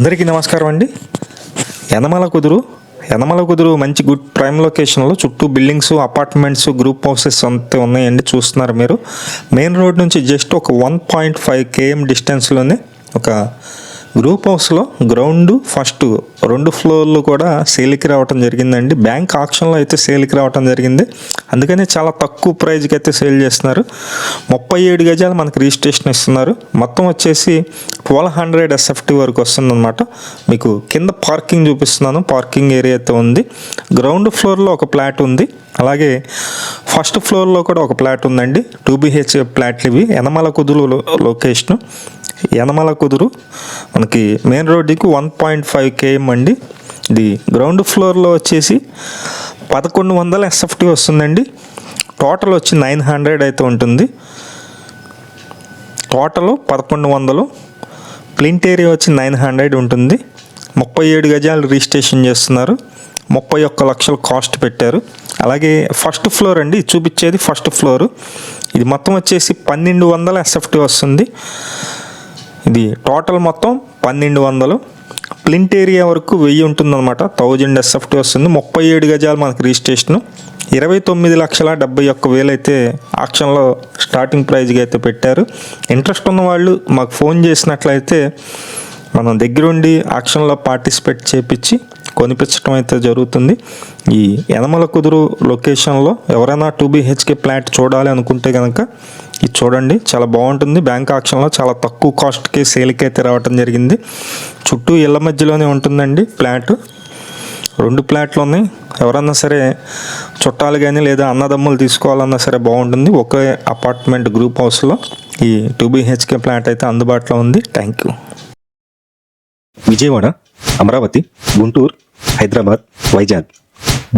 అందరికీ నమస్కారం అండి. యనమల కుదురు యనమల కుదురు మంచి గుడ్ ప్రైమ్ లొకేషన్లో చుట్టూ బిల్డింగ్స్ అపార్ట్మెంట్స్ గ్రూప్ హౌసెస్ అంతా ఉన్నాయండి చూస్తున్నారు మీరు. మెయిన్ రోడ్ నుంచి జస్ట్ ఒక వన్ పాయింట్ ఫైవ్ కేఎం డిస్టెన్స్లోనే ఒక గ్రూప్ హౌస్లో గ్రౌండ్ ఫస్ట్ రెండు ఫ్లోర్లు కూడా సేల్కి రావటం జరిగిందండి. బ్యాంక్ ఆక్షన్లో అయితే సేల్కి రావటం జరిగింది. అందుకని చాలా తక్కువ ప్రైజ్కి అయితే సేల్ చేస్తున్నారు. ముప్పై ఏడు గజాలు మనకి రిజిస్ట్రేషన్ ఇస్తున్నారు. మొత్తం వచ్చేసి ట్వెల్వ్ హండ్రెడ్ ఎస్ఎఫ్టీ వరకు వస్తుందన్నమాట. మీకు కింద పార్కింగ్ చూపిస్తున్నాను. పార్కింగ్ ఏరియా అయితే ఉంది. గ్రౌండ్ ఫ్లోర్లో ఒక ప్లాట్ ఉంది. అలాగే ఫస్ట్ ఫ్లోర్లో కూడా ఒక ప్లాట్ ఉందండి. టూ బీహెచ్ ప్లాట్లు ఇవి. యనమల కుదురు లొకేషను లొకేషన్. యనమల కుదురు మనకి మెయిన్ రోడ్డుకి వన్ పాయింట్ ఫైవ్ కేఎం అండి. ఇది గ్రౌండ్ ఫ్లోర్లో వచ్చేసి పదకొండు వందల ఎస్ఎఫ్టీ వస్తుందండి. టోటల్ వచ్చి నైన్ హండ్రెడ్ అయితే ఉంటుంది. టోటల్ పదకొండు వందలు. ప్లింట్ ఏరియా వచ్చి నైన్ హండ్రెడ్ ఉంటుంది. ముప్పై ఏడు గజాలు రిజిస్ట్రేషన్ చేస్తున్నారు. ముప్పై ఒక్క లక్షలు కాస్ట్ పెట్టారు. అలాగే ఫస్ట్ ఫ్లోర్ అండి చూపించేది ఫస్ట్ ఫ్లోర్. ఇది మొత్తం వచ్చేసి పన్నెండు వందల ఎస్ఎఫ్టీ వస్తుంది. ఇది టోటల్ మొత్తం పన్నెండు వందలు. ప్లింట్ ఏరియా వరకు వెయ్యి ఉంటుందన్నమాట. థౌజండ్ ఎస్ఎఫ్టీ వస్తుంది. ముప్పై ఏడు గజాలు మనకి రిజిస్ట్రేషన్. ఇరవై తొమ్మిది లక్షల డెబ్బై ఒక్క వేలు అయితే ఆక్షన్లో స్టార్టింగ్ ప్రైజ్గా అయితే పెట్టారు. ఇంట్రెస్ట్ ఉన్న వాళ్ళు మాకు ఫోన్ చేసినట్లయితే మనం దగ్గరుండి ఆక్షన్లో పార్టిసిపేట్ చేపించి కొనిపించడం అయితే జరుగుతుంది. ఈ యనమల కుదురు లొకేషన్లో ఎవరైనా టూ బీహెచ్కే ఫ్లాట్ చూడాలి అనుకుంటే కనుక ఇది చూడండి. చాలా బాగుంటుంది. బ్యాంక్ ఆక్షన్లో చాలా తక్కువ కాస్ట్కి సేల్కి అయితే రావటం జరిగింది. చుట్టూ ఇళ్ళ మధ్యలోనే ఉంటుందండి ఫ్లాట్. రెండు ప్లాట్లు ఉన్నాయి ఎవరన్నా సరే చుట్టాలు కానీ లేదా అన్నదమ్ములు తీసుకోవాలన్నా సరే బాగుంటుంది. ఒకే అపార్ట్మెంట్ గ్రూప్ హౌస్లో ఈ టూ బీహెచ్కే ప్లాట్ అయితే అందుబాటులో ఉంది. Thank you Vijayawada Amaravati Guntur Hyderabad Vizag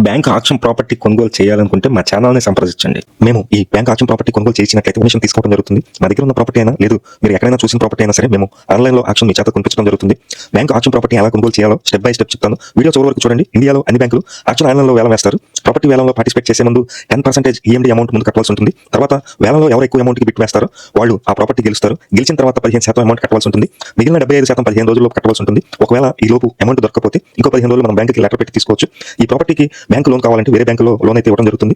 bank auction property కొనుగోలు చేయాలనుకుంటే మా ఛానల్ని సంప్రదించండి. మేము ఈ బ్యాంక్ ఆక్షన్ ప్రాపర్టీ కొనుగోలు చేసినట్లయితే ఇన్ఫర్మేషన్ తీసుకోవడం జరుగుతుంది. మా దగ్గర ఉన్న ప్రాపర్టీ అయినా లేదు మీరు ఎక్కడైనా చూసిన ప్రాపర్టీ అయినా సరే మేము ఆన్లైన్లో ఆక్షన్ మీ చేత కొనిపించడం జరుగుతుంది. బ్యాంక్ ఆక్షన్ ప్రాపర్టీ ఎలా కొనుగోలు చేయాలో స్టెప్ బై స్టెప్ చెప్తాను. వీడియో చివరి వరకు చూడండి. ఇండియాలో అన్ని బ్యాంకులు ఆక్షన్ ఆన్లైన్లో వేలం వేస్తారు. ప్రాపర్టీ వేలంలో పార్టిసిపేట్ చేసే ముందు టెన్ పర్సెంటేజ్ ఈఎండి అమౌంట్ ముందు కట్టాల్సి ఉంటుంది. తర్వాత వేలంలో ఎవరు ఎక్కువ అమౌంట్కి బిట్ వేస్తారో వాళ్ళు ఆ ప్రాపర్టీ గెలుస్తారు. గెలిచిన తర్వాత పదిహేను శాతం అమౌంట్ కట్టాల్సి ఉంటుంది. మిగిలిన డెబ్బై ఐదు శాతం పదిహేను రోజుల్లో కట్టాల్సి ఉంటుంది. ఒకవేళ ఈ లోపు అమౌంట్ దొరకకపోతే ఇంకో పదిహేను రోజులు మనం బ్యాంకుకి లెటర్ పెట్టి తీసుకోవచ్చు. ఈ ప్రాపర్టీకి బ్యాంక్ లోన్ కావాలంటే వేరే బ్యాంకులో లోన్ అయితే ఇవ్వడం జరుగుతుంది.